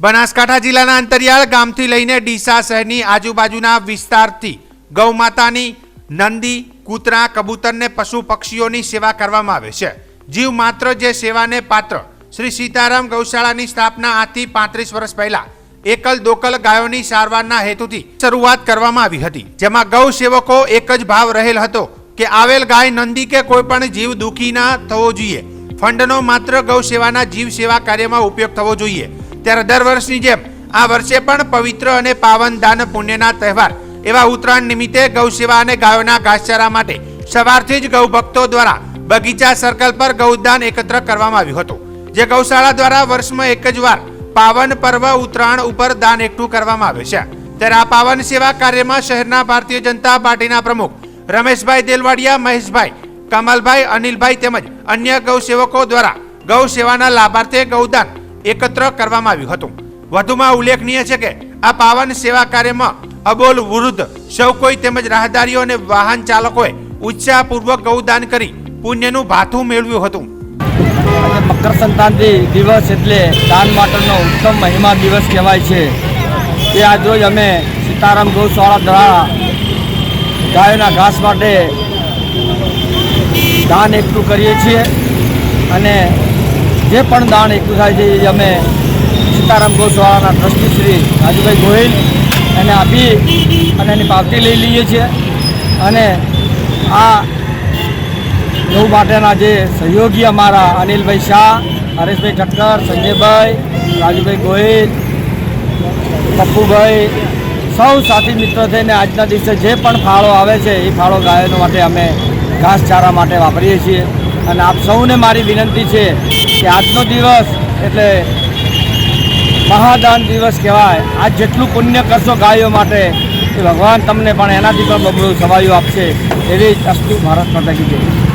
બનાસકાંઠા જિલ્લાના અંતરિયાળ ગામથી લઈને ડીસા શહેરની આજુબાજુના વિસ્તારથી ગૌમાતાની નંદી, કૂતરા કબૂતરને પશુ પક્ષીઓની સેવા કરવામાં આવે છે. જીવ માત્ર જે સેવાને પાત્ર શ્રી સીતારામ ગૌશાળાની સ્થાપના આજથી પાંત્રીસ વર્ષ પહેલા એકલ દોકલ ગાયોની સારવારના હેતુથી શરૂઆત કરવામાં આવી હતી. જેમાં ગૌ સેવકો એક જ ભાવ રહેલ હતો કે આવેલ ગાય નંદી કે કોઈ પણ જીવ દુઃખી ના થવો જોઈએ. ફંડનો માત્ર ગૌ સેવાના જીવ સેવા કાર્યમાં ઉપયોગ થવો જોઈએ. ત્યારે દર વર્ષની જેમ આ વર્ષે પણ પવિત્ર અને પાવન દાન પુણ્યના તહેવાર એવા ઉત્તરાયણ નિમિત્તે ગૌ સેવા અને ગાયોના ઘાસચારા માટે સવારથી જ ગૌ ભક્તો દ્વારા બગીચા સર્કલ પર ગૌદાન એકત્ર કરવામાં આવ્યું હતું, જે ગૌશાળા દ્વારા વર્ષમાં એક જ વાર પાવન પર્વ ઉત્તરાયણ ઉપર દાન એકઠું કરવામાં આવે છે. ત્યારે આ પાવન સેવા કાર્યમાં શહેરના ભારતીય જનતા પાર્ટીના પ્રમુખ રમેશભાઈ દેલવાડિયા, મહેશભાઈ કમલભાઈ, અનિલભાઈ તેમજ અન્ય ગૌ સેવકો દ્વારા ગૌ સેવાના લાભાર્થે ગૌદાન એકત્ર કરવામાં આવ્યું હતું. વધુમાં ઉલ્લેખનીય છે કે, આ પાવન સેવા કાર્યમાં અબોલ વૃદ્ધ, સૌ કોઈ તેમજ રાહદારીઓ અને વાહન ચાલકોએ ઉત્સાહપૂર્વક ગૌદાન કરી પુણ્યનું ભાથું મેળવ્યું હતું. મકર સંક્રાંતિ દિવસ એટલે દાન માટેનો ઉત્તમ મહિમા દિવસ કહેવાય છે. તે આજ રોજ અમે સીતારામ ગૌશાળા દ્વારા ગાયોના ઘાસ માટે દાન એકઠું કરીએ છીએ અને જે પણ દાન એકઠું થાય છે એ અમે સીતારામ ગૌશાળાના ટ્રસ્ટી શ્રી રાજુભાઈ ગોહિલ એને આપી અને એની પાવતી લઈ લઈએ છીએ. અને આ ગૌ માટેના જે સહયોગી અમારા અનિલભાઈ શાહ, હરેશભાઈ ઠક્કર, સંજયભાઈ, રાજુભાઈ ગોહિલ, પપ્પુભાઈ, સૌ સાથી મિત્રો થઈને આજના દિવસે જે પણ ફાળો આવે છે એ ફાળો ગાયનો માટે અમે ઘાસચારા માટે વાપરીએ છીએ. અને આપ સૌને મારી વિનંતી છે કે આજનો દિવસ એટલે મહાદાન દિવસ કહેવાય. આજ જેટલું પુણ્ય કરશો ગાયો માટે ભગવાન તમને પણ એનાથી પણ બબડું સવાયું આપશે. એવી જ અસ્તુ ભારત માતા કી જય.